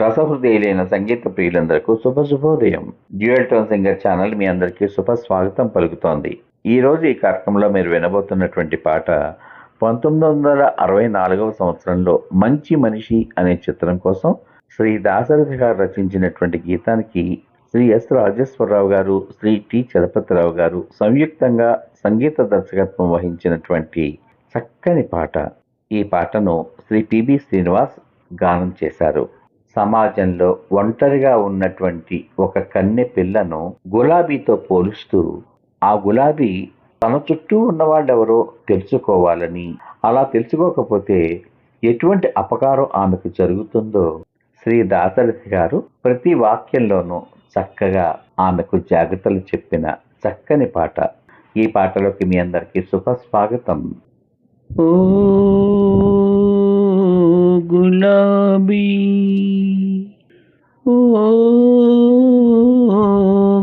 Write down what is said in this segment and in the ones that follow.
రసహృదయులైన సంగీత ప్రియులందరకు శుభ శుభోదయం డ్యూయల్ టోన్ సింగర్ ఛానల్ మీ అందరికీ శుభ స్వాగతం పలుకుతోంది. ఈ రోజు ఈ కార్యక్రమంలో మీరు వినబోతున్నటువంటి పాట పంతొమ్మిది వందల అరవై నాలుగవ సంవత్సరంలో మంచి మనిషి అనే చిత్రం కోసం శ్రీ దాశరథి గారు రచించినటువంటి గీతానికి శ్రీ ఎస్ రాజేశ్వరరావు గారు శ్రీ టి చలపతిరావు గారు సంయుక్తంగా సంగీత దర్శకత్వం వహించినటువంటి చక్కని పాట. ఈ పాటను శ్రీ పిబి శ్రీనివాస్ గానం చేశారు. సమాజంలో ఒంటరిగా ఉన్నటువంటి ఒక కన్నె పిల్లను గులాబీతో పోలుస్తూ ఆ గులాబీ తన చుట్టూ ఉన్న వాళ్ళెవరో తెలుసుకోవాలని అలా తెలుసుకోకపోతే ఎటువంటి అపకారం ఆమెకు జరుగుతుందో శ్రీ దాసరథి గారు ప్రతి వాక్యంలోనూ చక్కగా ఆమెకు జాగ్రత్తలు చెప్పిన చక్కని పాట. ఈ పాటలోకి మీ అందరికీ శుభ స్వాగతం ఓ గులాబీ ఓ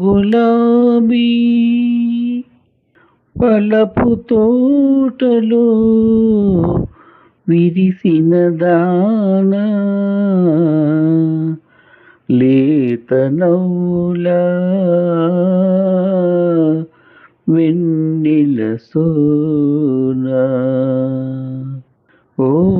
గులాబీ పలపు తోటలో విరిసిన దానా లేత నవ్వులా వెన్నెల సోనా ఓహో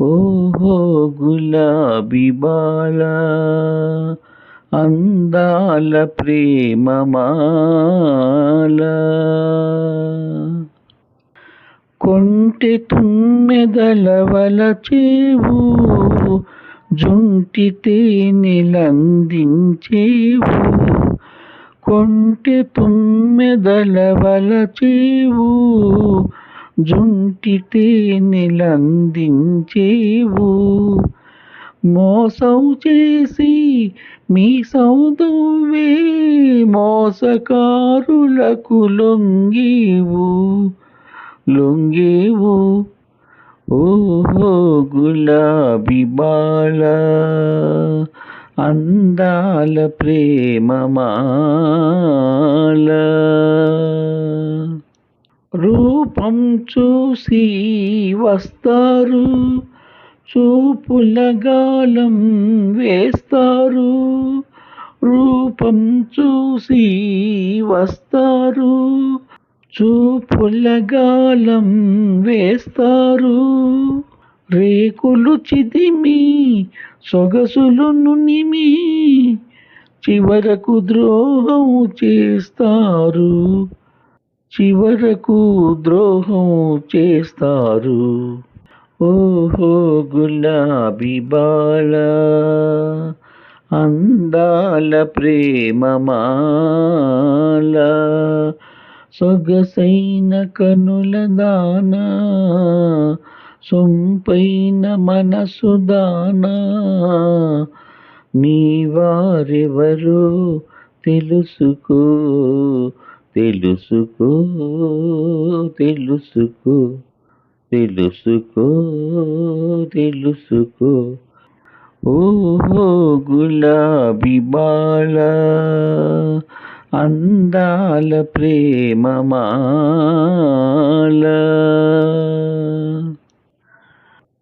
ఓహో గులాబీ బాల అందాల ప్రేమమాల కొంటె తుమ్మెదలవల చేవు జుంటి తేనెలందించేవు. కొంటె తుమ్మెదలవల చేవు జుంటితే నిలందించేవు. మోసం చేసి మీ సౌదువే మోసకారులకు లొంగేవు. లొంగేవు. ఓహో గులాబీ బాల అందాల ప్రేమమాల రూపం చూసి వస్తారు. చూపుల గాలం వేస్తారు. రూపం చూసి వస్తారు. చూపుల గాలం వేస్తారు. రేకులు చిదిమి సొగసులు నునిమి చివరకు ద్రోహం చేస్తారు. చివరకు ద్రోహం చేస్తారు. ఓహో గులాబీ బాల అందాల ప్రేమమాల సొగసైన కనుల దానా సొంపైన మనసు దాన. నీ వారెవరు తెలుసుకో తెలుసుకో తెలుసుకో తెలుసుకో తెలుసుకో. ఓహో గులాబీ బాల అందాల ప్రేమమాల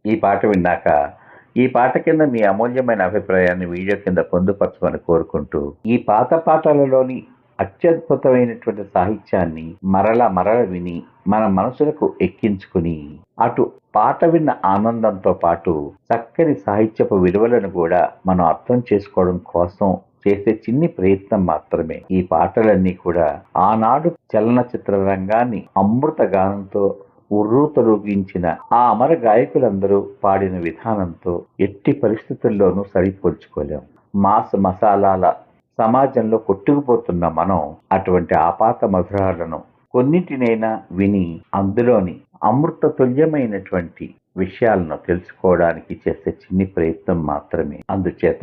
ఈ పాట విన్నాక ఈ పాట కింద మీ అమూల్యమైన అభిప్రాయాన్ని వీడియో కింద పొందుపరచమని కోరుకుంటూ ఈ పాత పాటలలోని అత్యద్భుతమైనటువంటి సాహిత్యాన్ని మరల మరల విని మన మనసులకు ఎక్కించుకుని అటు పాట విన్న ఆనందంతో పాటు చక్కని సాహిత్యపు విలువలను కూడా మనం అర్థం చేసుకోవడం కోసం చేసే చిన్ని ప్రయత్నం మాత్రమే. ఈ పాటలన్నీ కూడా ఆనాడు చలనచిత్ర రంగాన్ని అమృత గానంతో ఉర్రూతలూగించిన ఆ అమర గాయకులందరూ పాడిన విధానంతో ఎట్టి పరిస్థితుల్లోనూ సరిపోల్చుకోలేం. మాస్ మసాలాల సమాజంలో కొట్టుకుపోతున్న మనం అటువంటి ఆపాత మధురాలను కొన్నిటినైనా విని అందులోని అమృత తుల్యమైనటువంటి విషయాలను తెలుసుకోవడానికి చేసే చిన్ని ప్రయత్నం మాత్రమే. అందుచేత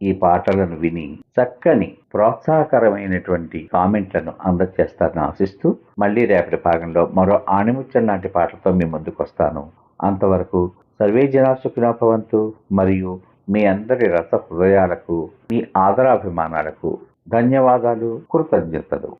ఈ పాటలను విని చక్కని ప్రోత్సాహకరమైనటువంటి కామెంట్లను అందజేస్తారని ఆశిస్తూ మళ్ళీ రేపటి భాగంలో మరో ఆణిముత్యం లాంటి పాటలతో మీ ముందుకు వస్తాను అంతవరకు సర్వే జనా సుఖినోభవంతు మరియు మీ అందరి రస హృదయాలకు మీ ఆదరాభిమానాలకు ధన్యవాదాలు. కృతజ్ఞతలు.